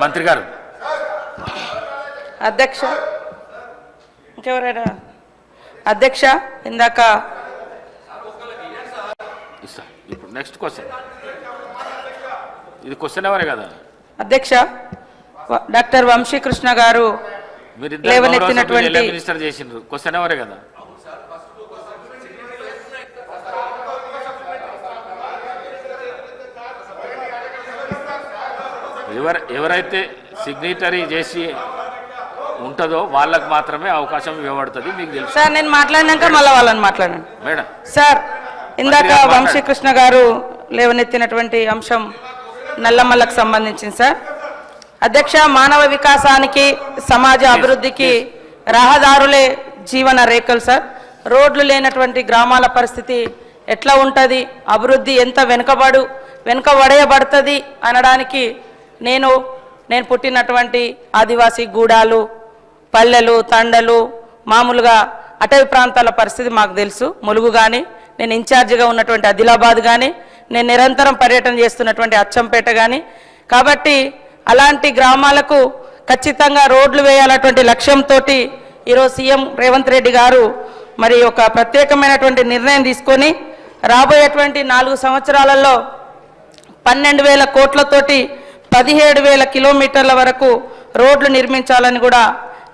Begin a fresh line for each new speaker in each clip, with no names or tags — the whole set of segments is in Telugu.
మంత్రి గారు.
అధ్యక్ష ఇంకెవరైనా? అధ్యక్ష ఇందాక
ఇప్పుడు నెక్స్ట్ క్వశ్చన్ ఇది క్వశ్చన్ ఎవరే కదా?
అధ్యక్ష డాక్టర్ వంశీకృష్ణ గారు
మీరు
లేవనెత్తినటువంటి-
మినిస్టర్ చేసిండ్రు? క్వశ్చన్ ఎవరే కదా? ఎవరు ఎవరైతే సిగ్నేటరీ చేసి ఉంటుందో వాళ్ళకు మాత్రమే అవకాశం ఇవ్వబడుతుంది మీకు తెలుసు.
సార్ నేను మాట్లాడినాక మళ్ళీ వాళ్ళని మాట్లాడాను
మేడం.
సార్ ఇందాక వంశీకృష్ణ గారు లేవనెత్తినటువంటి అంశం నల్లమల్లకు సంబంధించింది సార్. అధ్యక్ష మానవ వికాసానికి సమాజ అభివృద్ధికి రహదారులే జీవన రేఖలు సార్. రోడ్లు లేనటువంటి గ్రామాల పరిస్థితి ఎట్లా ఉంటుంది? అభివృద్ధి ఎంత వెనుకబడు వెనుకబడేయబడుతుంది? అనడానికి నేను నేను పుట్టినటువంటి ఆదివాసీ గూడాలు పల్లెలు తండలు మామూలుగా అటవీ ప్రాంతాల పరిస్థితి మాకు తెలుసు. ములుగు కానీ నేను ఇన్ఛార్జిగా ఉన్నటువంటి ఆదిలాబాద్ కానీ నేను నిరంతరం పర్యటన చేస్తున్నటువంటి అచ్చంపేట కానీ కాబట్టి అలాంటి గ్రామాలకు ఖచ్చితంగా రోడ్లు వేయాలన్నటువంటి లక్ష్యంతో ఈరోజు సీఎం రేవంత్ రెడ్డి గారు మరి ఒక ప్రత్యేకమైనటువంటి నిర్ణయం తీసుకొని రాబోయేటువంటి నాలుగు సంవత్సరాలలో పన్నెండు వేల కోట్లతోటి పదిహేడు వేల కిలోమీటర్ల వరకు రోడ్లు నిర్మించాలని కూడా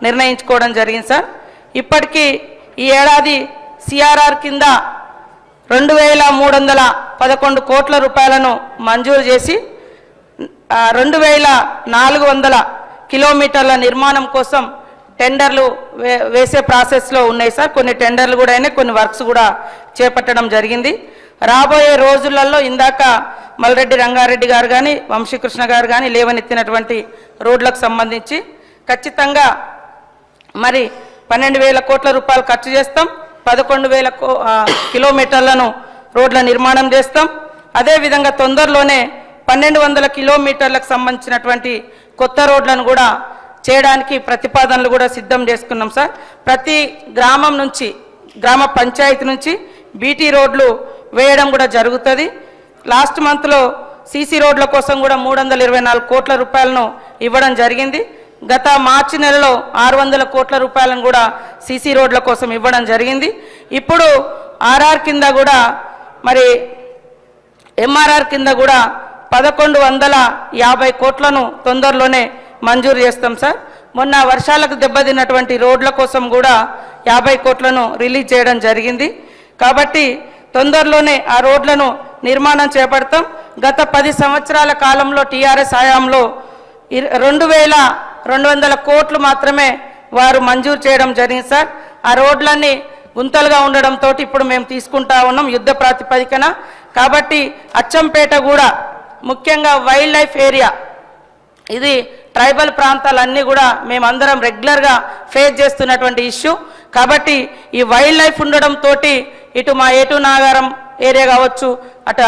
నిర్ణయించుకోవడం జరిగింది సార్. ఇప్పటికీ ఈ ఏడాది సిఆర్ఆర్ కింద రెండు వేల మూడు వందల పదకొండు కోట్ల రూపాయలను మంజూరు చేసి రెండు వేల నాలుగు వందల కిలోమీటర్ల నిర్మాణం కోసం టెండర్లు వే వేసే ప్రాసెస్లో ఉన్నాయి సార్. కొన్ని టెండర్లు కూడా అయినాయి కొన్ని వర్క్స్ కూడా చేపట్టడం జరిగింది. రాబోయే రోజులలో ఇందాక మల్రెడ్డి రంగారెడ్డి గారు కానీ వంశీకృష్ణ గారు కానీ లేవనెత్తినటువంటి రోడ్లకు సంబంధించి ఖచ్చితంగా మరి పన్నెండు వేల కోట్ల రూపాయలు ఖర్చు చేస్తాం. పదకొండు వేల కో- కిలోమీటర్లను రోడ్ల నిర్మాణం చేస్తాం. అదేవిధంగా తొందరలోనే పన్నెండు వందల కిలోమీటర్లకు సంబంధించినటువంటి కొత్త రోడ్లను కూడా చేయడానికి ప్రతిపాదనలు కూడా సిద్ధం చేసుకున్నాం సార్. ప్రతి గ్రామం నుంచి గ్రామ పంచాయతీ నుంచి బీటీ రోడ్లు వేయడం కూడా జరుగుతుంది. లాస్ట్ మంత్లో సీసీ రోడ్ల కోసం కూడా మూడు వందల ఇరవై నాలుగు కోట్ల రూపాయలను ఇవ్వడం జరిగింది. గత మార్చి నెలలో ఆరు వందల కోట్ల రూపాయలను కూడా సీసీ రోడ్ల కోసం ఇవ్వడం జరిగింది. ఇప్పుడు ఆర్ఆర్ కింద కూడా మరి ఎంఆర్ఆర్ కింద కూడా పదకొండు వందల యాభై కోట్లను తొందరలోనే మంజూరు చేస్తాం సార్. మొన్న వర్షాలకు దెబ్బతిన్నటువంటి రోడ్ల కోసం కూడా యాభై కోట్లను రిలీజ్ చేయడం జరిగింది. కాబట్టి తొందరలోనే ఆ రోడ్లను నిర్మాణం చేపడతాం. గత పది సంవత్సరాల కాలంలో టీఆర్ఎస్ హయాంలో రెండు వేల రెండు వందల కోట్లు మాత్రమే వారు మంజూరు చేయడం జరిగింది సార్. ఆ రోడ్లన్నీ గుంతలుగా ఉండడంతో ఇప్పుడు మేము తీసుకుంటా ఉన్నాం యుద్ధ ప్రాతిపదికన. కాబట్టి అచ్చంపేట కూడా ముఖ్యంగా వైల్డ్ లైఫ్ ఏరియా ఇది ట్రైబల్ ప్రాంతాలన్నీ కూడా మేమందరం రెగ్యులర్గా ఫేస్ చేస్తున్నటువంటి ఇష్యూ. కాబట్టి ఈ వైల్డ్ లైఫ్ ఉండడంతో ఇటు మా ఏటు నాగారం ఏరియా కావచ్చు అటు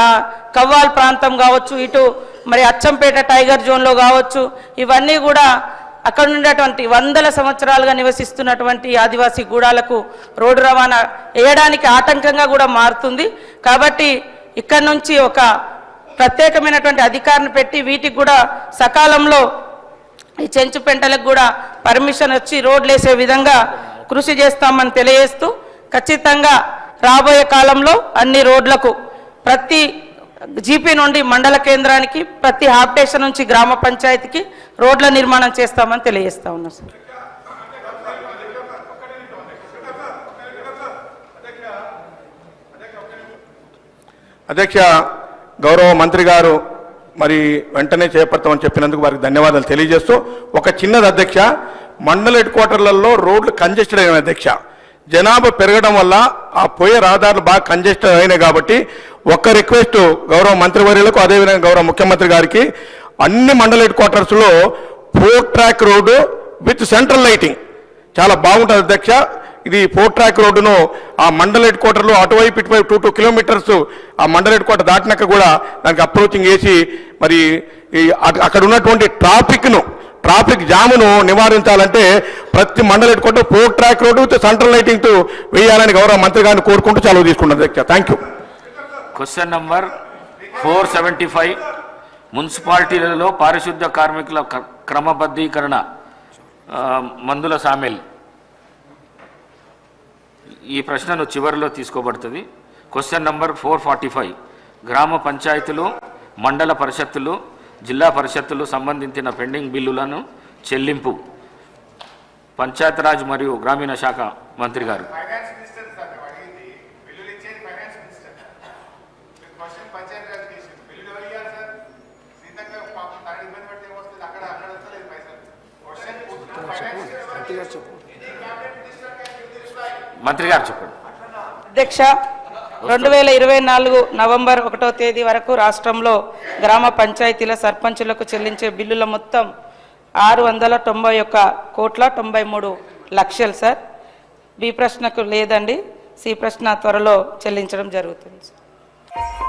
కవ్వాల్ ప్రాంతం కావచ్చు ఇటు మరి అచ్చంపేట టైగర్ జోన్లో కావచ్చు ఇవన్నీ కూడా అక్కడ ఉండేటువంటి వందల సంవత్సరాలుగా నివసిస్తున్నటువంటి ఆదివాసీ గూడాలకు రోడ్డు రవాణా వేయడానికి ఆటంకంగా కూడా మారుతుంది. కాబట్టి ఇక్కడ నుంచి ఒక ప్రత్యేకమైనటువంటి అధికారిని పెట్టి వీటికి కూడా సకాలంలో ఈ చెంచు పెంటలకు కూడా పర్మిషన్ వచ్చి రోడ్లు వేసే విధంగా కృషి చేస్తామని తెలియజేస్తూ ఖచ్చితంగా రాబోయే కాలంలో అన్ని రోడ్లకు ప్రతి జీపీ నుండి మండల కేంద్రానికి ప్రతి హాప్టేషన్ నుంచి గ్రామ పంచాయతీకి రోడ్ల నిర్మాణం చేస్తామని తెలియజేస్తా ఉన్నాం సార్.
అధ్యక్ష గౌరవ మంత్రి గారు మరి వెంటనే చేపడతామని చెప్పినందుకు వారికి ధన్యవాదాలు తెలియజేస్తూ ఒక చిన్నది అధ్యక్ష మండల హెడ్ క్వార్టర్లలో రోడ్లు కంజెస్టెడ్ అయిన అధ్యక్ష. జనాభా పెరగడం వల్ల ఆ పోయే రహదారులు బాగా కంజెస్టెడ్ అయినాయి కాబట్టి ఒక్క రిక్వెస్ట్ గౌరవ మంత్రివర్యులకు అదేవిధంగా గౌరవ ముఖ్యమంత్రి గారికి అన్ని మండల హెడ్ క్వార్టర్స్లో four track road with central lighting చాలా బాగుంటుంది అధ్యక్ష. ఇది ఫోర్ ట్రాక్ రోడ్డును ఆ మండల్ హెడ్ క్వార్టర్లో అటువైపు ఇటువైపు టూ టూ కిలోమీటర్స్ ఆ మండల్ హెడ్ క్వార్టర్ దాటినాక కూడా దానికి అప్రోచింగ్ వేసి మరి ఈ అక్కడ ఉన్నటువంటి ట్రాఫిక్ను ట్రాఫిక్ జామును నివారించాలంటే ప్రతి మండలి ఎట్టుకుంటూ quarter four track road with central lighting వేయాలని గౌరవ మంత్రి గారిని కోరుకుంటూ సెలవు తీసుకుంటాను అధ్యక్ష thank you
question number four seventy five మున్సిపాలిటీలలో పారిశుద్ధ కార్మికుల క్ర- క్రమబద్ధీకరణ మందుల సామెల్. ఈ ప్రశ్నను చివరిలో తీసుకోబడుతుంది. Question number four forty five గ్రామ పంచాయతీలు మండల పరిషత్తులు జిల్లా పరిషత్తులు సంబంధించిన పెండింగ్ బిల్లులను చెల్లింపు. పంచాయతీరాజ్ మరియు గ్రామీణ శాఖ మంత్రి గారు. మంత్రి గారు చెప్పండి.
అధ్యక్ష రెండు వేల ఇరవై నాలుగు నవంబర్ ఒకటో తేదీ వరకు రాష్ట్రంలో గ్రామ పంచాయతీల సర్పంచులకు చెల్లించే బిల్లుల మొత్తం ఆరు వందల తొంభై ఒక్క కోట్ల తొంభై మూడు లక్షలు సార్. బి ప్రశ్నకు లేదండి. సి ప్రశ్న త్వరలో చెల్లించడం జరుగుతుంది. సార్